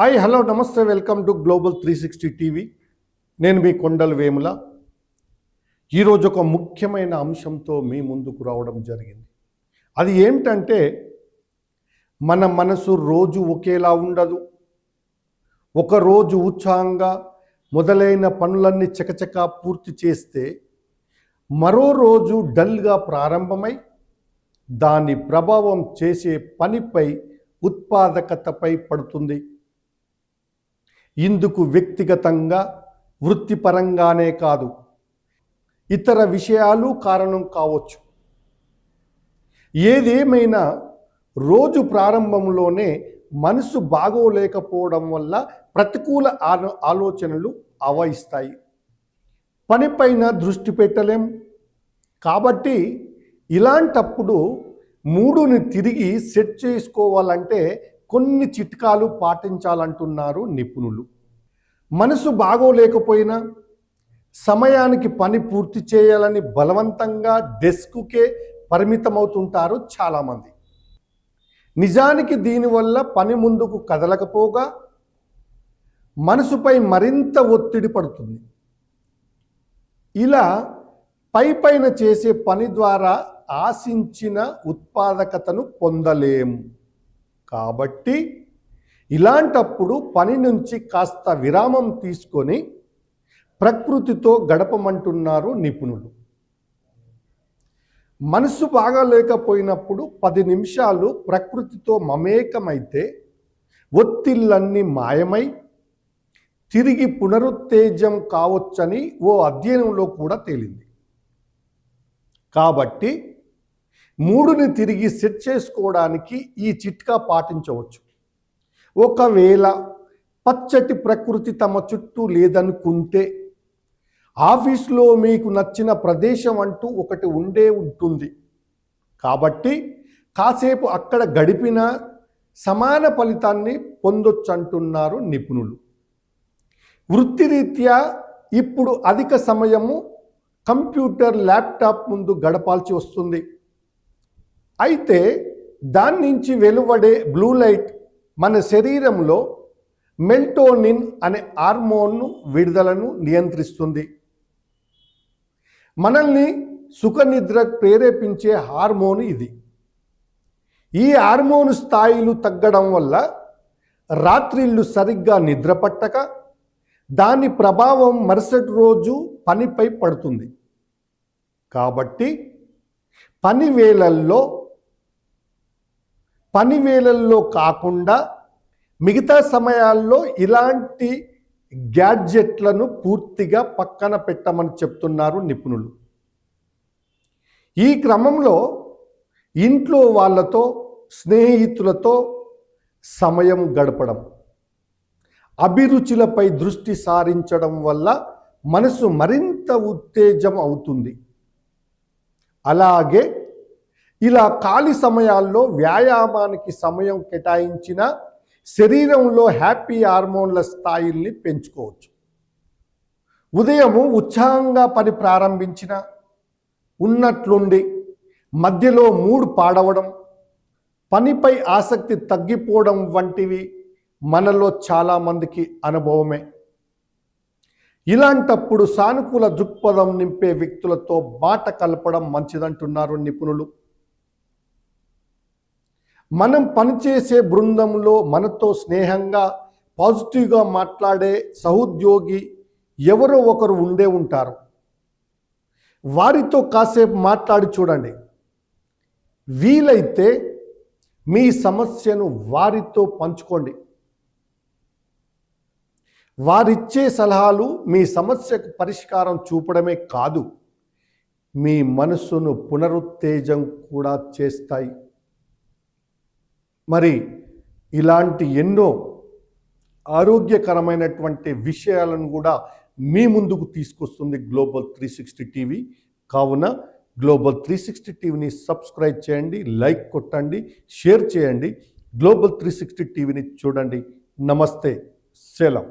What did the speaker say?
Hi hello నమస్తే welcome to global three sixty TV. నేను మీ కొండల వేముల. ఈరోజు ఒక ముఖ్యమైన అంశంతో మీ ముందుకు రావడం జరిగింది. అది ఏమిటంటే మన మనసు రోజు ఒకేలా ఉండదు. ఒకరోజు ఉత్సాహంగా మొదలైన పనులన్నీ చకచకా పూర్తి చేస్తే మరో రోజు డల్గా ప్రారంభమై దాని ప్రభావం చేసే పనిపై ఉత్పాదకతపై పడుతుంది. ఇందుకు వ్యక్తిగతంగా వృత్తిపరంగానే కాదు. ఇతర విషయాలు కారణం కావచ్చు. ఏదేమైనా రోజు ప్రారంభంలోనే మనసు బాగోలేకపోవడం వల్ల ప్రతికూల ఆలో ఆలోచనలు ఆవహిస్తాయి పనిపైన దృష్టి పెట్టలేం. కాబట్టి ఇలాంటప్పుడు మూడుని తిరిగి సెట్ చేసుకోవాలంటే కొన్ని చిట్కాలు పాటించాలంటున్నారు నిపుణులు. మనసు బాగోలేకపోయినా సమయానికి పని పూర్తి చేయాలని బలవంతంగా డెస్క్కే పరిమితమవుతుంటారు చాలామంది. నిజానికి దీనివల్ల పని ముందుకు కదలకపోగా మనసుపై మరింత ఒత్తిడి పడుతుంది. ఇలా పై పైన చేసే పని ద్వారా ఆశించిన ఉత్పాదకతను పొందలేము కాబట్టి ఇలాంటప్పుడు పని నుంచి కాస్త విరామం తీసుకొని ప్రకృతితో గడపమంటున్నారు నిపుణులు. మనసు బాగాలేకపోయినప్పుడు పది నిమిషాలు ప్రకృతితో మమేకమైతే ఒత్తిళ్ళన్నీ మాయమై తిరిగి పునరుత్తేజం కావచ్చని ఓ అధ్యయనంలో కూడా తేలింది. కాబట్టి మూడుని తిరిగి సెట్ చేసుకోవడానికి ఈ చిట్కా పాటించవచ్చు. ఒకవేళ పచ్చటి ప్రకృతి తమ చుట్టూ లేదనుకుంటే ఆఫీస్లో మీకు నచ్చిన ప్రదేశం అంటూ ఒకటి ఉండే ఉంటుంది. కాబట్టి కాసేపు అక్కడ గడిపిన సమాన ఫలితాన్ని పొందొచ్చు అంటున్నారు నిపుణులు. వృత్తిరీత్యా ఇప్పుడు అధిక సమయము కంప్యూటర్ ల్యాప్టాప్ ముందు గడపాల్సి వస్తుంది. అయితే దాని నుంచి వెలువడే బ్లూ లైట్ మన శరీరంలో మెల్టోనిన్ అనే హార్మోన్ను విడుదలను నియంత్రిస్తుంది. మనల్ని సుఖనిద్ర ప్రేరేపించే హార్మోన్ ఇది. ఈ హార్మోన్ స్థాయిలు తగ్గడం వల్ల రాత్రిళ్ళు సరిగ్గా నిద్ర పట్టక దాని ప్రభావం మరుసటి రోజు పనిపై పడుతుంది. కాబట్టి పని వేళల్లో పని వేళల్లో కాకుండా మిగతా సమయాల్లో ఇలాంటి గ్యాడ్జెట్లను పూర్తిగా పక్కన పెట్టమని చెప్తున్నారు నిపుణులు. ఈ క్రమంలో ఇంట్లో వాళ్ళతో స్నేహితులతో సమయం గడపడం అభిరుచులపై దృష్టి సారించడం వల్ల మనసు మరింత ఉత్తేజం అవుతుంది. అలాగే ఇలా ఖాళీ సమయాల్లో వ్యాయామానికి సమయం కేటాయించిన శరీరంలో హ్యాపీ హార్మోన్ల స్థాయిల్ని పెంచుకోవచ్చు. ఉదయము ఉత్సాహంగా పని ప్రారంభించిన ఉన్నట్లుండి మధ్యలో మూడు పాడవడం పనిపై ఆసక్తి తగ్గిపోవడం వంటివి మనలో చాలామందికి అనుభవమే. ఇలాంటప్పుడు సానుకూల దృక్పథం నింపే వ్యక్తులతో బాట కలపడం మంచిదంటున్నారు నిపుణులు. మనం పనిచేసే బృందంలో మనతో స్నేహంగా పాజిటివ్గా మాట్లాడే సహోద్యోగి ఎవరో ఒకరు ఉండే ఉంటారు. వారితో కాసేపు మాట్లాడి చూడండి. వీలైతే మీ సమస్యను వారితో పంచుకోండి. వారిచ్చే సలహాలు మీ సమస్యకు పరిష్కారం చూపడమే కాదు మీ మనస్సును పునరుత్తేజం కూడా చేస్తాయి. మరి ఇలాంటి ఎన్నో ఆరోగ్యకరమైనటువంటి విషయాలను కూడా మీ ముందుకు తీసుకొస్తుంది గ్లోబల్ త్రీ సిక్స్టీ టీవీ కావున గ్లోబల్ త్రీ సిక్స్టీ టీవీని సబ్స్క్రైబ్ చేయండి లైక్ కొట్టండి షేర్ చేయండి. గ్లోబల్ త్రీ సిక్స్టీ టీవీని చూడండి. నమస్తే. సెలవు.